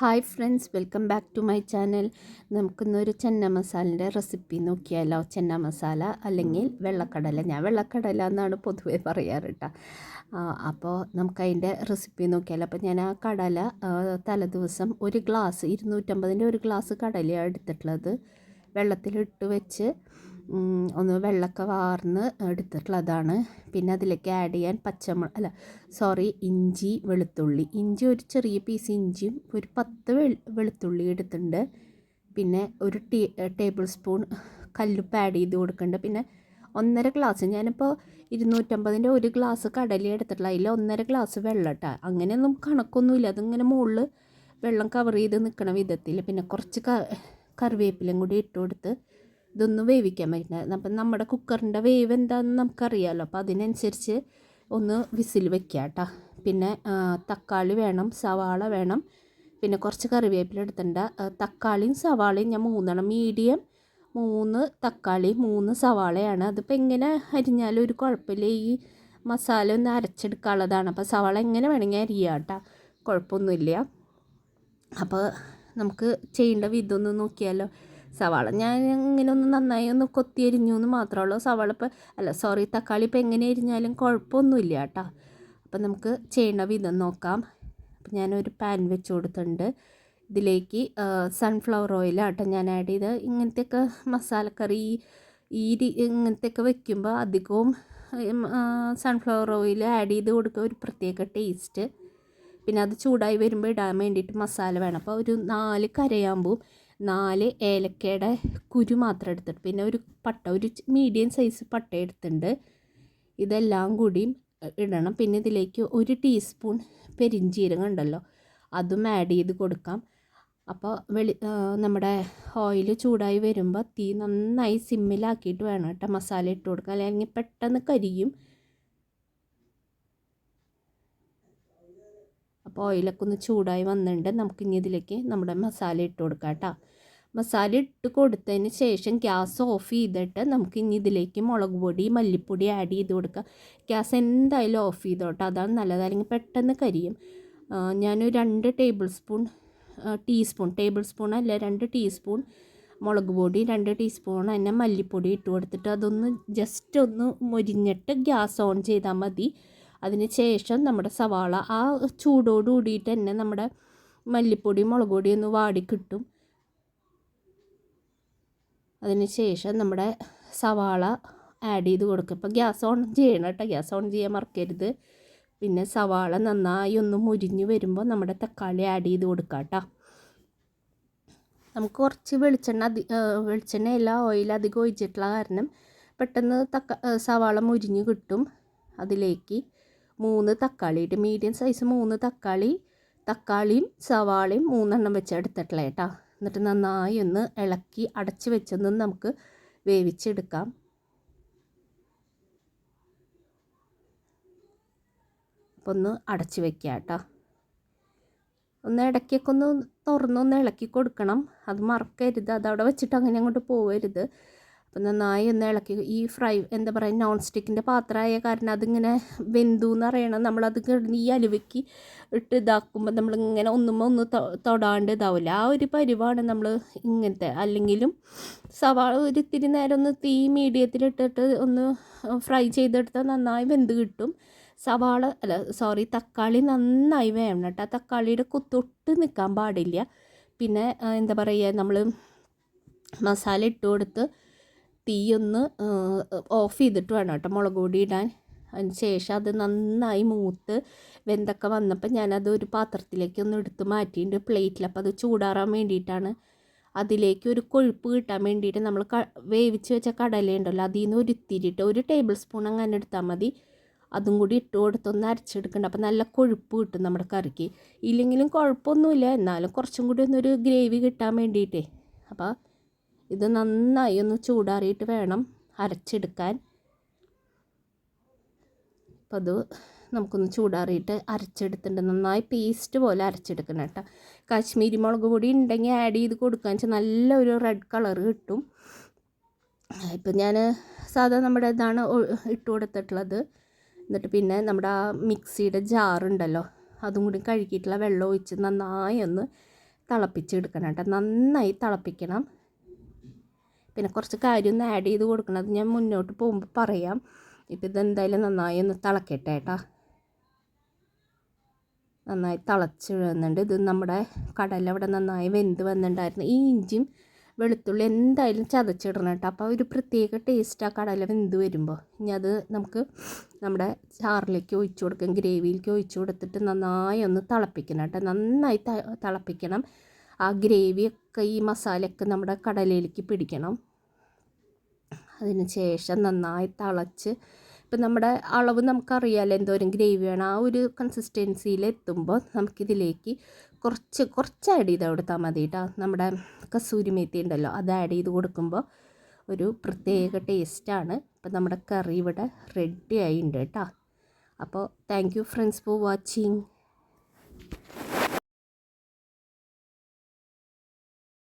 Hi friends welcome back to my channel നമുക്കിന്നൊരു ചെന്ന മസാലിന്റെ recipe നോക്കിയാലോ? ചെന്ന മസാല അല്ലെങ്കിൽ വെള്ളക്കടല. ഞാൻ വെള്ളക്കടല എന്നാണ് പൊതുവെ പറയാറ് അപ്പോൾ നമുക്കതിന്റെ റെസിപ്പി നോക്കിയാലോ. അപ്പോൾ ഞാൻ ആ കടല തലേദിവസം ഒരു ഗ്ലാസ് ഇരുന്നൂറ്റമ്പതിന്റെ ഒരു ഗ്ലാസ് കടലയാണ് എടുത്തിട്ടുള്ളത്. വെള്ളത്തിലിട്ട് വെച്ച് ഒന്ന് വെള്ളമൊക്കെ വാർന്ന് എടുത്തിട്ടുള്ളതാണ്. പിന്നെ അതിലേക്ക് ആഡ് ചെയ്യാൻ പച്ചമുളക് അല്ല സോറി ഇഞ്ചി വെളുത്തുള്ളി. ഇഞ്ചി ഒരു ചെറിയ പീസ് ഇഞ്ചിയും ഒരു പത്ത് വെളു വെളുത്തുള്ളി എടുത്തിട്ടുണ്ട്. പിന്നെ ഒരു ടീ ടേബിൾ സ്പൂൺ കല്ലുപ്പ് ആഡ് ചെയ്ത് കൊടുക്കുന്നുണ്ട്. പിന്നെ ഒന്നര ഗ്ലാസ് ഞാനിപ്പോൾ ഇരുന്നൂറ്റമ്പതിന്റെ ഒരു ഗ്ലാസ് കടല എടുത്തിട്ടുള്ള അതിൽ ഒന്നര ഗ്ലാസ് വെള്ളം അങ്ങനെ അങ്ങനെയൊന്നും കണക്കൊന്നുമില്ല. അതിങ്ങനെ മുകളിൽ വെള്ളം കവർ ചെയ്ത് നിൽക്കണ വിധത്തിൽ. പിന്നെ കുറച്ച് ക കറിവേപ്പിലയും കൂടി ഇട്ട് കൊടുത്ത് ഇതൊന്ന് വേവിക്കാൻ പറ്റുന്നത് അപ്പം നമ്മുടെ കുക്കറിന്റെ വേവ് എന്താണെന്ന് നമുക്കറിയാമല്ലോ അപ്പോൾ അതിനനുസരിച്ച് ഒന്ന് വിസിൽ വെക്കുക കേട്ടോ. പിന്നെ തക്കാളി വേണം സവാള വേണം. പിന്നെ കുറച്ച് കറിവേപ്പില എടുത്തിട്ടുണ്ട്. തക്കാളിയും സവാളയും ഞാൻ മൂന്നെണ്ണം മീഡിയം മൂന്ന് തക്കാളി മൂന്ന് സവാളയാണ്. അതിപ്പോൾ എങ്ങനെ അരിഞ്ഞാലും ഒരു കുഴപ്പമില്ല. ഈ മസാല ഒന്ന് അരച്ചെടുക്കാനുള്ളതാണ്. അപ്പോൾ സവാള എങ്ങനെ വേണമെങ്കിൽ അരിയാം കേട്ടോ. കുഴപ്പമൊന്നുമില്ല. അപ്പോൾ നമുക്ക് ചെയ്യേണ്ട വിധമൊന്ന് നോക്കിയാലോ. സവാള ഞാൻ ഇങ്ങനെ ഒന്ന് നന്നായി ഒന്ന് കൊത്തി എരിഞ്ഞു എന്ന് മാത്രമേ ഉള്ളൂ. സവാള ഇപ്പോൾ അല്ല സോറി തക്കാളി ഇപ്പോൾ എങ്ങനെ എരിഞ്ഞാലും കുഴപ്പമൊന്നുമില്ല കേട്ടോ. അപ്പം നമുക്ക് ചെയ്യേണ്ട വിധം നോക്കാം. അപ്പം ഞാനൊരു പാൻ വെച്ച് കൊടുത്തിട്ടുണ്ട്. ഇതിലേക്ക് സൺഫ്ലവർ ഓയിലാട്ടോ ഞാൻ ആഡ് ചെയ്ത് ഇങ്ങനത്തെയൊക്കെ മസാലക്കറി ഈ ഇങ്ങനത്തെയൊക്കെ വെക്കുമ്പോൾ അധികവും സൺഫ്ലവർ ഓയിൽ ആഡ് ചെയ്ത് കൊടുക്കുക. ഒരു പ്രത്യേക ടേസ്റ്റ് പിന്നെ അത് ചൂടായി വരുമ്പോൾ ഇടാൻ വേണ്ടിയിട്ട് മസാല വേണം. അപ്പോൾ ഒരു നാല് കരയാമ്പൂ നാല് ഏലക്കയുടെ കുരു മാത്രം എടുത്തിട്ട് പിന്നെ ഒരു പട്ട ഒരു മീഡിയം സൈസ് പട്ട എടുത്തിട്ടുണ്ട്. ഇതെല്ലാം കൂടിയും ഇടണം. പിന്നെ ഇതിലേക്ക് ഒരു ടീസ്പൂൺ പെരിഞ്ചീരകം ഉണ്ടല്ലോ അതും ആഡ് ചെയ്ത് കൊടുക്കാം. അപ്പോൾ വെളി നമ്മുടെ ഓയിൽ ചൂടായി വരുമ്പോൾ തീ നന്നായി സിമ്മിലാക്കിയിട്ട് വേണം കേട്ടോ മസാല ഇട്ട് കൊടുക്കാൻ. അല്ലെങ്കിൽ പെട്ടെന്ന് കരിയും. ഓയിലൊക്കെ ഒന്ന് ചൂടായി വന്നിട്ടുണ്ട്. നമുക്ക് ഇനി ഇതിലേക്ക് നമ്മുടെ മസാല ഇട്ട് കൊടുക്കാം കേട്ടോ. മസാല ഇട്ട് കൊടുത്തതിന് ശേഷം ഗ്യാസ് ഓഫ് ചെയ്തിട്ട് നമുക്ക് ഇനി ഇതിലേക്ക് മുളക് പൊടി മല്ലിപ്പൊടി ആഡ് ചെയ്ത് കൊടുക്കുക ഗ്യാസ് എന്തായാലും ഓഫ് ചെയ്തോട്ടെ അതാണ് നല്ലത്. അല്ലെങ്കിൽ പെട്ടെന്ന് കരിയും. ഞാനൊരു രണ്ട് tablespoon teaspoon tablespoon അല്ല രണ്ട് ടീസ്പൂൺ മുളക് പൊടി രണ്ട് ടീസ്പൂൺ തന്നെ മല്ലിപ്പൊടി ഇട്ട് കൊടുത്തിട്ട് അതൊന്ന് ജസ്റ്റ് ഒന്ന് മുരിഞ്ഞിട്ട് ഗ്യാസ് ഓൺ ചെയ്താൽ മതി. അതിന് ശേഷം നമ്മുടെ സവാള ആ ചൂടോട് കൂടിയിട്ട് തന്നെ നമ്മുടെ മല്ലിപ്പൊടി മുളക് പൊടി ഒന്ന് വാടി കിട്ടും. അതിന് ശേഷം നമ്മുടെ സവാള ആഡ് ചെയ്ത് കൊടുക്കുക. ഇപ്പോൾ ഗ്യാസ് ഓൺ ചെയ്യണം കേട്ടോ. ഗ്യാസ് ഓൺ ചെയ്യാൻ മറക്കരുത്. പിന്നെ സവാള നന്നായി ഒന്ന് മുരിഞ്ഞ് വരുമ്പോൾ നമ്മുടെ തക്കാളി ആഡ് ചെയ്ത് കൊടുക്കുക കേട്ടോ. നമുക്ക് കുറച്ച് വെളിച്ചെണ്ണ അധി വെളിച്ചെണ്ണ അല്ല ഓയിൽ അധികം ഒഴിച്ചിട്ടുള്ള കാരണം പെട്ടെന്ന് തക്ക സവാള മുരിഞ്ഞ് കിട്ടും അതിലേക്ക്. മൂന്ന് തക്കാളി. മീഡിയം സൈസ് മൂന്ന് തക്കാളി തക്കാളിയും സവാളയും മൂന്നെണ്ണം വെച്ച് എടുത്തിട്ടില്ല കേട്ടോ. എന്നിട്ട് നന്നായി ഒന്ന് ഇളക്കി അടച്ച് വെച്ചൊന്ന് നമുക്ക് വേവിച്ചെടുക്കാം. അപ്പോൾ ഒന്ന് അടച്ച് വെക്കുക കേട്ടോ. ഒന്ന് ഇടയ്ക്കൊക്കെ ഒന്ന് തുറന്നൊന്ന് ഇളക്കി കൊടുക്കണം. അത് മറക്കരുത്. അത് അവിടെ വെച്ചിട്ട് അങ്ങനെ അങ്ങോട്ട് പോകരുത് അപ്പം നന്നായി ഒന്ന് ഇളക്കി. ഈ ഫ്രൈ എന്താ പറയുക നോൺ സ്റ്റിക്കിന്റെ പാത്രമായ കാരണം അതിങ്ങനെ വെന്തു എന്ന് അറിയണം. നമ്മളത് ഈ അലുവയ്ക്ക് ഇട്ട് ഇതാക്കുമ്പോൾ നമ്മളിങ്ങനെ ഒന്ന് തൊ- തൊടാണ്ട് ഇതാവില്ല ആ ഒരു പരിവാണ് നമ്മൾ ഇങ്ങനത്തെ. അല്ലെങ്കിലും സവാള ഒരു ഇത്തിരി നേരം ഒന്ന് തീ മീഡിയത്തിലിട്ടിട്ട് ഒന്ന് ഫ്രൈ ചെയ്തെടുത്താൽ നന്നായി വെന്ത് കിട്ടും. സവാള അല്ല സോറി തക്കാളി നന്നായി വേണം കേട്ടോ. തക്കാളിയുടെ കുത്തൊട്ട് നിൽക്കാൻ പാടില്ല. പിന്നെ എന്താ പറയുക നമ്മൾ മസാല ഇട്ട് കൊടുത്ത് തീ ഒന്ന് ഓഫ് ചെയ്തിട്ട് വേണം കേട്ടോ. മുളക് പൊടി ഇടാൻ. അതിന് ശേഷം അത് നന്നായി മൂത്ത് വെന്തൊക്കെ വന്നപ്പോൾ ഞാനത് ഒരു പാത്രത്തിലേക്ക് ഒന്ന് എടുത്ത് മാറ്റിയിട്ട് പ്ലേറ്റിൽ അപ്പോൾ അത് ചൂടാറാൻ വേണ്ടിയിട്ടാണ്. അതിലേക്ക് ഒരു കൊഴുപ്പ് കിട്ടാൻ വേണ്ടിയിട്ട് നമ്മൾ ക വേവിച്ച് വെച്ച കടലയുണ്ടല്ലോ അതിൽ നിന്ന് ഒരു ഇത്തിരിയിട്ട് ഒരു ടേബിൾ സ്പൂൺ അങ്ങനെ എടുത്താൽ മതി. അതും കൂടി ഇട്ട് കൊടുത്തൊന്ന് അരച്ചെടുക്കണ്ട. അപ്പോൾ നല്ല കൊഴുപ്പ് കിട്ടും നമ്മുടെ കറിക്ക്. ഇല്ലെങ്കിലും കുഴപ്പമൊന്നുമില്ല. എന്നാലും കുറച്ചും കൂടി ഒന്നൊരു ഗ്രേവി കിട്ടാൻ വേണ്ടിയിട്ടേ. അപ്പോൾ ഇത് നന്നായി ഒന്ന് ചൂടാറിയിട്ട് വേണം അരച്ചെടുക്കാൻ. അപ്പോൾ അത് നമുക്കൊന്ന് ചൂടാറിയിട്ട് അരച്ചെടുത്തിട്ടുണ്ട്. നന്നായി പേസ്റ്റ് പോലെ അരച്ചെടുക്കണം കേട്ടോ. കാശ്മീരി മുളക് പൊടി ഉണ്ടെങ്കിൽ ആഡ് ചെയ്ത് കൊടുക്കുക വെച്ചാൽ നല്ലൊരു റെഡ് കളർ കിട്ടും. ഇപ്പം ഞാൻ സാധാ നമ്മുടെ ഇതാണ് ഇട്ട് കൊടുത്തിട്ടുള്ളത്. എന്നിട്ട് പിന്നെ നമ്മുടെ ആ മിക്സിയുടെ ജാറുണ്ടല്ലോ അതും കൂടി കഴുകിയിട്ടുള്ള വെള്ളം ഒഴിച്ച് നന്നായി ഒന്ന് തിളപ്പിച്ചെടുക്കണം കേട്ടോ. നന്നായി തിളപ്പിക്കണം. പിന്നെ കുറച്ച് കാര്യം ഒന്ന് ആഡ് ചെയ്ത് കൊടുക്കണം. അത് ഞാൻ മുന്നോട്ട് പോകുമ്പോൾ പറയാം. ഇപ്പം ഇതെന്തായാലും നന്നായി ഒന്ന് തിളക്കട്ടെ കേട്ടോ നന്നായി തിളച്ച് വരുന്നുണ്ട് ഇത് നമ്മുടെ കടല ഇവിടെ നന്നായി വെന്ത് വന്നിട്ടുണ്ടായിരുന്നു. ഈ ഇഞ്ചിയും വെളുത്തുള്ളി എന്തായാലും ചതച്ചിടണം കേട്ടോ അപ്പോൾ ഒരു പ്രത്യേക ടേസ്റ്റ് ആ കടല വെന്ത് വരുമ്പോൾ ഇനി അത് നമുക്ക് നമ്മുടെ ചാറിലേക്ക് ഒഴിച്ചു കൊടുക്കാം. ഗ്രേവിയിലേക്ക് ഒഴിച്ചു കൊടുത്തിട്ട് നന്നായി ഒന്ന് തിളപ്പിക്കണം കേട്ടോ നന്നായി തിളപ്പിക്കണം. ആ ഗ്രേവിയൊക്കെ ഈ മസാലയൊക്കെ നമ്മുടെ കടലയിലേക്ക് പിടിക്കണം. അതിന് ശേഷം നന്നായി തിളച്ച് ഇപ്പം നമ്മുടെ അളവ് നമുക്കറിയാമല്ലോ എന്തോരം ഗ്രേവി വേണം ആ ഒരു കൺസിസ്റ്റൻസിയിൽ എത്തുമ്പോൾ നമുക്കിതിലേക്ക് കുറച്ച് കുറച്ച് ആഡ് ചെയ്ത് കൊടുത്താൽ മതി കേട്ടോ നമ്മുടെ കസൂരി മേത്തി ഉണ്ടല്ലോ അത് ആഡ് ചെയ്ത് കൊടുക്കുമ്പോൾ ഒരു പ്രത്യേക ടേസ്റ്റാണ് ഇപ്പം നമ്മുടെ കറി ഇവിടെ റെഡി ആയിട്ടുണ്ട് കേട്ടോ അപ്പോൾ thank you friends for watching